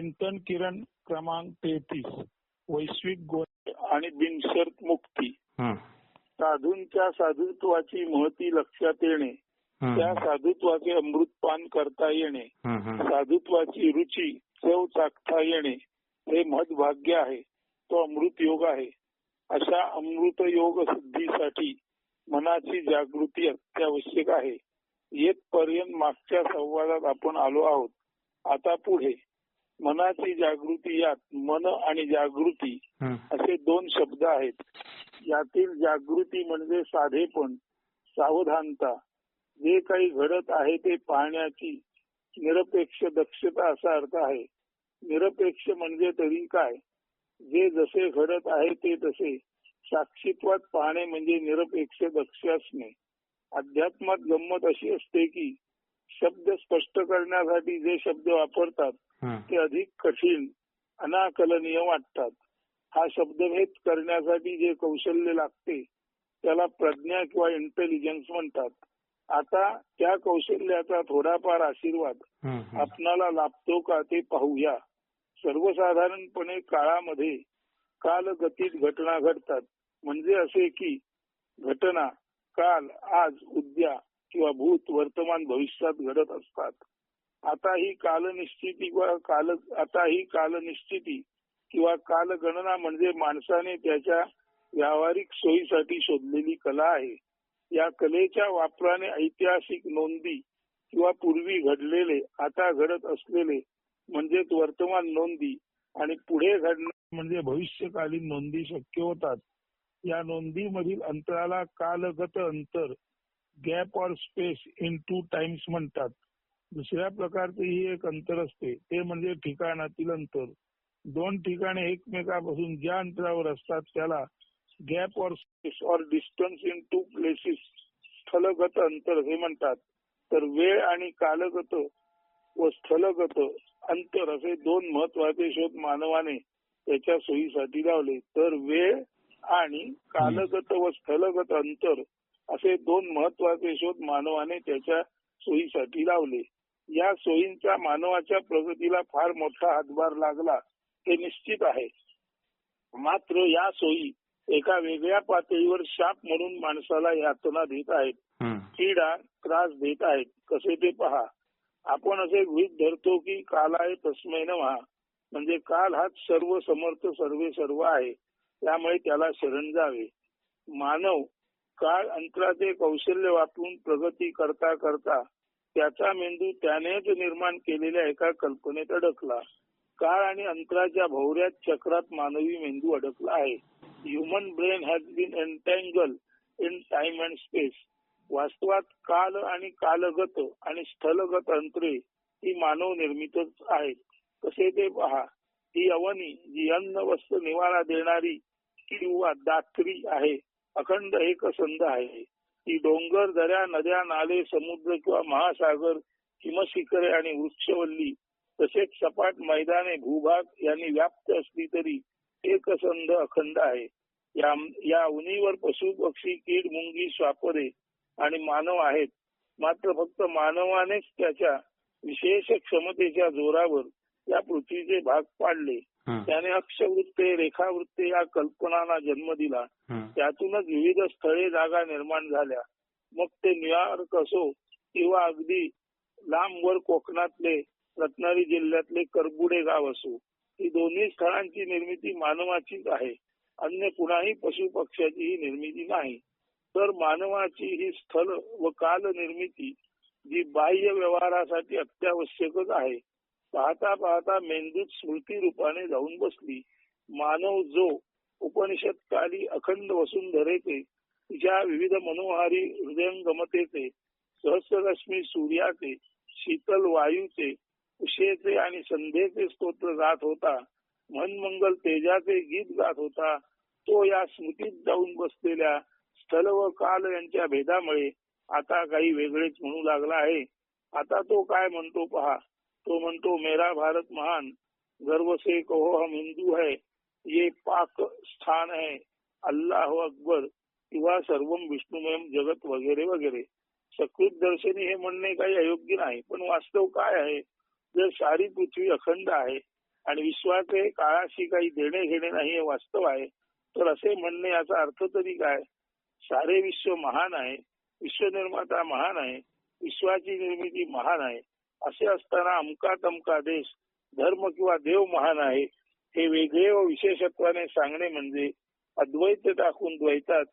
चिंतन किरण क्रमांक तेहतीस वैश्विक गोंधळ आणि बिनशर्त मुक्ती. साधूंच्या साधुत्वाची महती लक्षात येणे. त्या साधुत्वाचे अमृतपान करता येणे. साधुत्वाची रुची चव चाखता येणे. हे महत्भाग्य आहे. तो अमृत योग आहे. अशा अमृत योग सिद्धीसाठी मनाची जागृती अत्यावश्यक आहे. येतपर्यंत मागच्या संवादात आपण आलो आहोत. आता पुढे. मनाची जागृती यात मन आणि जागृती. असे दोन शब्द आहेत. यातील जागृती म्हणजे साधेपण सावधानता. जे काही घडत आहे ते पाहण्याची निरपेक्ष दक्षता असा अर्थ आहे. निरपेक्ष म्हणजे तरी काय? जे जसे घडत आहे ते तसे. साक्षीत्वात पाहणे म्हणजे निरपेक्ष दक्ष असणे. अध्यात्मात गंमत अशी असते की शब्द स्पष्ट करण्यासाठी जे शब्द वापरतात. ते अधिक कठीण अनाकलनीय वाटतात. हा शब्दभेद करण्यासाठी जे कौशल्य लागते त्याला प्रज्ञा किंवा इंटेलिजन्स म्हणतात. आता त्या कौशल्याचा थोडाफार आशीर्वाद. आपणाला लाभतो का ते पाहूया. सर्वसाधारणपणे काळामध्ये कालगतीत घटना घडतात. म्हणजे असे की घटना काल आज उद्या किंवा भूत वर्तमान भविष्यात घडत असतात. आता ही कालनिश्चिती किंवा काल आता ही कालनिश्चिती किंवा कालगणना म्हणजे माणसाने त्याच्या व्यावहारिक सोयीसाठी शोधलेली कला आहे. या कलेच्या वापराने ऐतिहासिक नोंदी किंवा पूर्वी घडलेले आता घडत असलेले म्हणजेच वर्तमान नोंदी आणि पुढे घडणार म्हणजे भविष्यकालीन नोंदी शक्य होतात. या नोंदीमधील अंतराला कालगत अंतर gap or space in two times म्हणतात. दुसऱ्या प्रकारचे ही एक अंतर असते. ते म्हणजे ठिकाणातील अंतर. दोन ठिकाणे एकमेकापासून ज्या अंतरावर असतात त्याला gap or space or distance in two places स्थलगत अंतर हे म्हणतात. तर वेळ आणि कालगत व स्थलगत अंतर असे दोन महत्त्वाचे शोध मानवाने त्याच्या सोयीसाठी लावले. तर वेळ आणि कालगत व स्थलगत अंतर असे दोन महत्त्वाचे शोध मानवाने त्याच्या सोयीसाठी लावले. या सोयींचा मानवाच्या प्रगतीला फार मोठा हातभार लागला हे निश्चित आहे. मात्र या सोयी एका वेगळ्या पातळीवर शाप म्हणून माणसाला यातना देत आहेत. पीडा त्रास देत आहेत. कसे ते पहा. आपण असे गृहित धरतो की काल आहे तस्मै व्हा. म्हणजे काल हाच सर्व समर्थ सर्वे सर्व आहे. त्यामुळे त्याला शरण जावे. मानव काळ अंतराचे कौशल्य वापरून प्रगती करता करता त्याचा मेंदू त्यानेच निर्माण केलेल्या एका कल्पनेत अडकला. काळ आणि अंतराच्या भोवऱ्यात चक्रात मानवी मेंदू अडकला आहे. Human brain has been entangle in time and space वास्तवात काल आणि कालगत आणि स्थलगत अंतरे ही मानव निर्मितच आहेत. कसे ते पहा? ही अवनी जी अन्न वस्त्र निवारा देणारी किंवा दात्री आहे अखंड एकसंध आहे. की डोंगर दऱ्या नद्या नाले समुद्र किंवा महासागर हिमशिखरे आणि वृक्षवल्ली तसेच सपाट मैदाने भूभाग यांनी व्याप्त असली तरी एकसंध अखंड आहे. या या उनीवर पशु पक्षी कीड मुंगी स्वापरे आणि मानव आहेत. मात्र फक्त मानवानेच त्याच्या विशेष क्षमतेच्या जोरावर या पृथ्वीचे भाग पाडले. त्याने अक्षवृत्ते रेखावृत्ते या कल्पनांना जन्म दिला. त्यातूनच विविध स्थळे जागा निर्माण झाल्या. मग ते न्यूयॉर्क असो किंवा अगदी लांबवर कोकणातले रत्नागिरी जिल्ह्यातले करबुडे गाव असो ही दोन्ही स्थळांची निर्मिती मानवाचीच आहे. अन्य कुणाही पशु पक्ष्याची ही निर्मिती नाही. तर मानवाची ही स्थल व काल निर्मिती जी बाह्य व्यवहारासाठी अत्यावश्यकच आहे. पाहता पाहता मेंदूत स्मृती रूपाने जाऊन बसली. मानव जो उपनिषदकाली अखंड वसुंधरेचे तिच्या विविध मनोहारी हृदयंगमतेचे सहस्ररश्मी सूर्याचे शीतल वायूचे उशेचे आणि संध्येचे स्तोत्र गात होता मनमंगल तेजाचे गीत गात होता तो या स्मृतीत जाऊन बसलेल्या स्थल व काल यांच्या भेदामुळे आता काही वेगळेच म्हणू लागला आहे. आता तो काय म्हणतो पहा? तो म्हणतो मेरा भारत महान गर्व से कहो हम हिंदू है ये पाक स्थान है अल्लाह अकबर किंवा सर्वम विष्णुमयम जगत वगैरे वगैरे. सकृत दर्शनी हे म्हणणे काही अयोग्य नाही पण वास्तव काय आहे? जर सारी पृथ्वी अखंड आहे आणि विश्वाचे काळाशी काही देणे घेणे नाही हे वास्तव आहे तर असे म्हणणे याचा अर्थ तरी काय? सारे विश्व महान आहे विश्वनिर्माता महान आहे विश्वाची निर्मिती महान आहे असे असताना अमका तमका देश धर्म किंवा देव महान आहे हे वेगळे व विशेषत्वाने सांगणे म्हणजे अद्वैत टाकून द्वैतात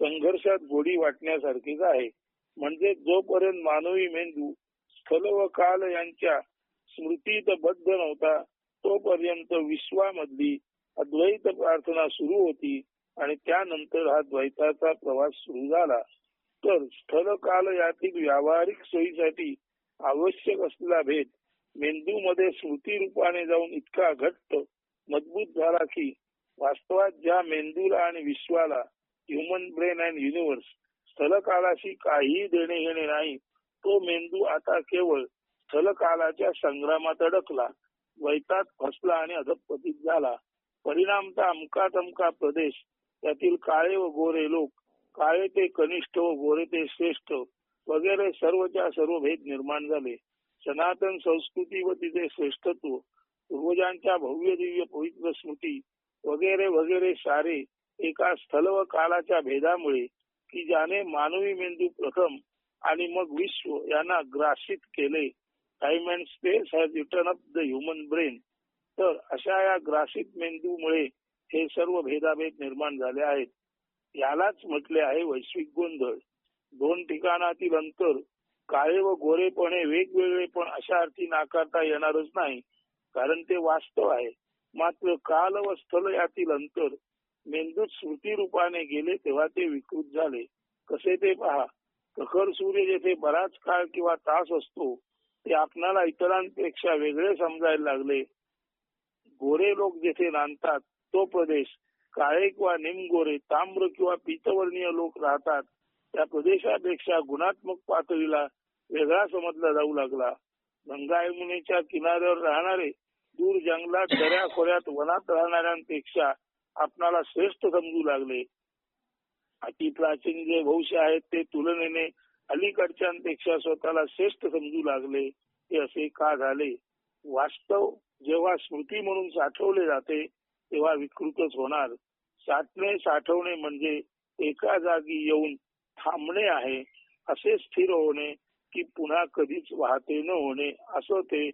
संघर्षात गोडी वाटण्यासारखेच आहे. म्हणजे जोपर्यंत मानवी मेंदू स्थल व काल यांच्या स्मृतीत बद्ध नव्हता तोपर्यंत विश्वामधली अद्वैत प्रार्थना सुरू होती आणि त्यानंतर हा द्वैताचा प्रवास सुरू झाला. तर स्थल काल यातील व्यावहारिक सोयीसाठी आवश्यक असलेला भेद मेंदू मध्ये स्मृती रूपाने जाऊन इतका घट्ट मजबूत झाला की वास्तवात ज्या मेंदूला आणि विश्वाला ह्युमन ब्रेन अँड युनिव्हर्स स्थलकालाशी काहीही देणे घेणे नाही तो मेंदू आता केवळ स्थलकालाच्या संग्रामात अडकला वैतात फसला आणि अधपतीत झाला. परिणामता अमका तमका प्रदेश त्यातील काळे व गोरे लोक काळे ते कनिष्ठ व गोरे ते श्रेष्ठ वगैरे सर्वच्या सर्व भेद निर्माण झाले. सनातन संस्कृती व तिचे श्रेष्ठत्व पूर्वजांच्या भव्य दिव्य पवित्र स्मृती वगैरे वगैरे सारे एका स्थल व कालाच्या भेदामुळे की ज्याने मानवी मेंदू प्रथम आणि मग विश्व यांना ग्रासित केले. Time and space has return up the human brain तर अशा या ग्रासित मेंदूमुळे हे सर्व भेदाभेद निर्माण झाले आहेत. यालाच म्हटले आहे वैश्विक गोंधळ. दोन ठिकाणातील अंतर काळे व गोरेपणे वेगवेगळे पण अशा अर्थी नाकारता येणारच नाही कारण ते वास्तव आहे. मात्र काल व स्थल यातील अंतर मेंदूत स्मृती रूपाने गेले तेव्हा ते विकृत झाले. कसे ते पहा? प्रखर सूर्य जेथे बराच काळ किंवा तास असतो ते आपणाला इतरांपेक्षा वेगळे समजायला लागले. गोरे लोक जेथे नांदतात तो प्रदेश काळे किंवा निमगोरे ताम्र किंवा पितवर्णीय लोक राहतात. त्या प्रदेशापेक्षा गुणात्मक पातळीला वेगळा समजला जाऊ लागला. गंगा यमुनेच्या किनाऱ्यावर राहणारे दूर जंगलात दऱ्या खोऱ्यात वनात राहणाऱ्यांपेक्षा आपणाला श्रेष्ठ समजू लागले. अति प्राचीन जे भविष्य आहेत ते तुलनेने अलीकडच्यांपेक्षा स्वतःला श्रेष्ठ समजू लागले ते असे का झाले? वास्तव जेव्हा स्मृती म्हणून साठवले जाते तेव्हा विकृतच होणार. साठणे साठवणे म्हणजे एका जागी येऊन थांबणे आहे. असे स्थिर होणे की पुन्हा कधीच वाहते न होणे असं ते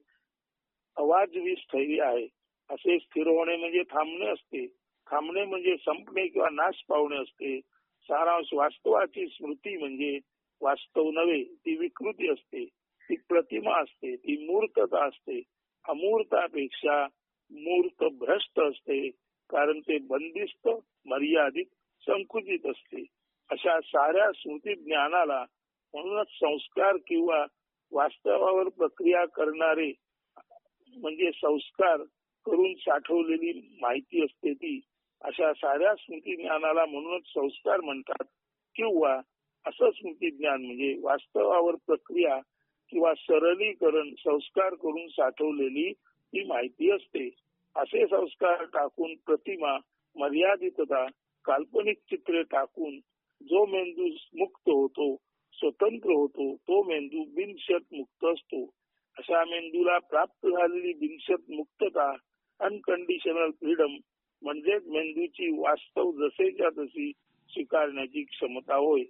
अवाजवी स्थैर्य आहे. असे स्थिर होणे म्हणजे थांबणे असते. थांबणे म्हणजे संपणे किंवा नाश पावणे असते. सारांश वास्तवाची स्मृती म्हणजे वास्तव नव्हे ती विकृती असते. ती प्रतिमा असते ती मूर्तता असते. अमूर्तापेक्षा मूर्त भ्रष्ट असते कारण ते बंदिस्त मर्यादित संकुचित असते. अशा साऱ्या स्मृती ज्ञानाला म्हणूनच संस्कार किंवा वास्तवावर प्रक्रिया करणारे म्हणजे संस्कार करून साठवलेली माहिती असते ती अशा साऱ्या स्मृती ज्ञानाला म्हणूनच संस्कार म्हणतात किंवा असं स्मृती ज्ञान म्हणजे वास्तवावर प्रक्रिया किंवा सरलीकरण संस्कार करून साठवलेली ती माहिती असते. असे संस्कार टाकून प्रतिमा मर्यादितता काल्पनिक चित्रे टाकून जो मेंदू मुक्त होतो स्वतंत्र होतो तो मेंदू बिनशत मुक्त असतो. अशा मेंदूला प्राप्त झालेली बिनशत मुक्तता अनकंडिशनल फ्रीडम म्हणजेच मेंदूची वास्तव जसेच्या तशी स्वीकारण्याची क्षमता होय.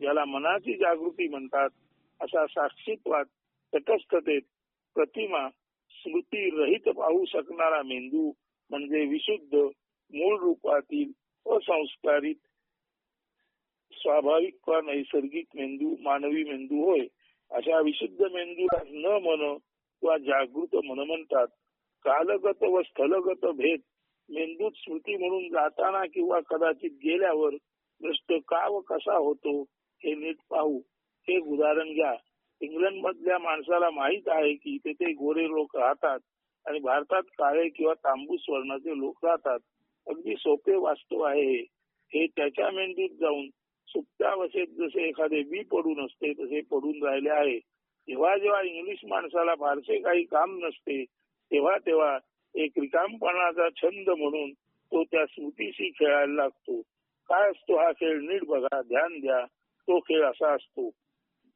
ज्याला मनाची जागृती म्हणतात. असा साक्षीत्वात तटस्थतेत प्रतिमा स्मृती रहित पाहू शकणारा मेंदू म्हणजे विशुद्ध मूळ रूपातील असंस्कारित स्वाभाविक वा नैसर्गिक मेंदू मानवी मेंदू होय अशा विशुद्ध मेंदूला न मन किंवा जागृत मन म्हणतात. कालगत व स्थलगत भेद मेंदूत स्मृती म्हणून जाताना किंवा कदाचित गेल्यावर भ्रष्ट का व कसा होतो हे नीट पाहू. हे उदाहरण घ्या. इंग्लंड मधल्या माणसाला माहीत आहे की तेथे गोरे लोक राहतात आणि भारतात काळे किंवा तांबूस वर्णाचे लोक राहतात. अगदी सोपे वास्तव आहे हे त्याच्या मेंदूत जाऊन सुप्तावस्थेत जसे एखादे बी पडून असते तसे पडून राहिले आहे. तेव्हा जेव्हा इंग्लिश माणसाला फारसे काही काम नसते तेव्हा तेव्हा एक रिकामपणाचा छंद म्हणून तो त्या स्मृतीशी खेळायला लागतो. काय असतो हा खेळ नीट बघा ध्यान द्या तो खेळ असा असतो.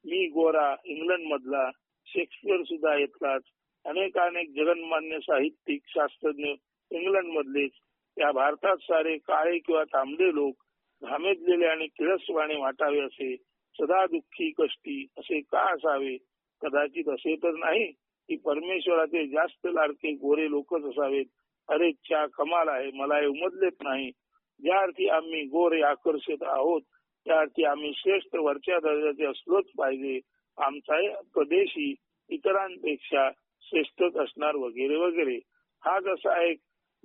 मी गोरा इंग्लंड मधला शेक्सपियर सुद्धा येतलाच. अनेक अनेक जगनमान्य साहित्यिक शास्त्रज्ञ इंग्लंड मधलेच या भारतात सारे काळे किंवा तांबडे लोक घामेदलेले आणि किळसवाणे वाटावे असे सदा दुःखी कष्टी असे का असावे? कदाचित असे तर नाही की परमेश्वराचे जास्त लाडके गोरे लोकच असावेत. अरे च्या कमाल आहे मला हे उमदलेच नाही. ज्या अर्थी आम्ही गोरे आकर्षित आहोत त्या अर्थी आम्ही श्रेष्ठ वरच्या दर्जाचे असलोच पाहिजे. आमचा प्रदेशी इतरांपेक्षा श्रेष्ठच असणार वगैरे वगैरे. हा जसा एक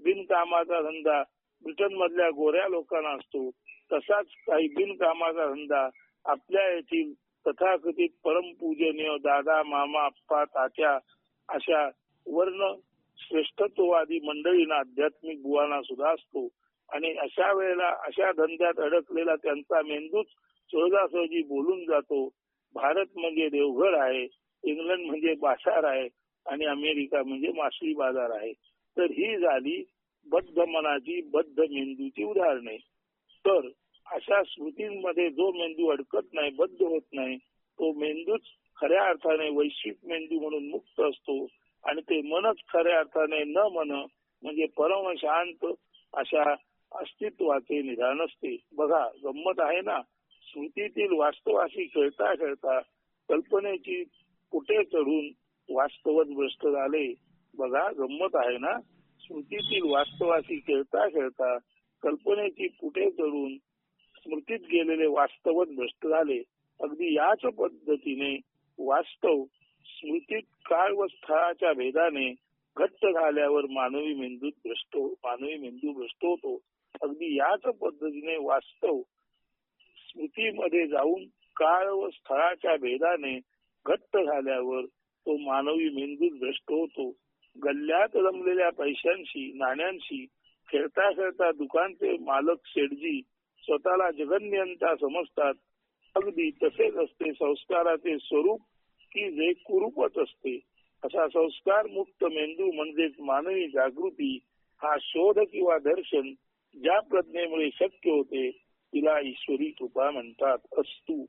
बिनकामाचा धंदा ब्रिटन मधल्या गोऱ्या लोकांना असतो. तसाच काही बिनकामाचा धंदा आपल्या येथील तथाकथित परमपूजनीय दादा मामा आप्पा तात्या अशा वर्ण श्रेष्ठत्ववादी मंडळींना आध्यात्मिक बुवाना सुद्धा असतो. आणि अशा वेळेला अशा धंद्यात अडकलेला त्यांचा मेंदूच सहजासहजी बोलून जातो. भारत म्हणजे देवघर आहे इंग्लंड म्हणजे बाशार आहे आणि अमेरिका म्हणजे मासळी बाजार आहे. तर ही झाली बद्ध मनाची बद्ध मेंदूची उदाहरणे. तर अशा स्मृतींमध्ये जो मेंदू अडकत नाही बद्ध होत नाही तो मेंदूच खऱ्या अर्थाने वैश्विक मेंदू म्हणून मुक्त असतो आणि ते मनच खऱ्या अर्थाने न मन म्हणजे परम शांत अशा अस्तित्वाचे निधान असते. बघा गंमत आहे ना? स्मृतीतील वास्तवाशी खेळता खेळता कल्पनेची कुठे चढून वास्तवत भ्रष्ट झाले? बघा गंमत आहे ना? स्मृतीतील वास्तवाशी खेळता खेळता कल्पनेची कुठे चढून स्मृतीत गेलेले वास्तवच भ्रष्ट झाले. अगदी याच पद्धतीने वास्तव स्मृतीत काळ व स्थळाच्या भेदाने घट्ट झाल्यावर मानवी मेंदूत भ्रष्ट हो, मानवी मेंदू भ्रष्ट होतो. अगदी याच पद्धतीने वास्तव स्मृतीमध्ये जाऊन काळ व स्थळाच्या भेदाने घट्ट झाल्यावर तो मानवी मेंदूत भ्रष्ट होतो. गल्ल्यात रमलेल्या पैशांशी नाण्यांशी खेळता खेळता दुकानचे मालक शेडजी स्वतःला जगन्यंता समजतात. अगदी तसेच असते संस्काराचे स्वरूप की जे कुरूपच असते. असा संस्कार मुक्त मेंदू म्हणजेच मानवी जागृती हा शोध किंवा दर्शन ज्या प्रज्ञेमुळे शक्य होते तिला ईश्वरी कृपा म्हणतात. असतू.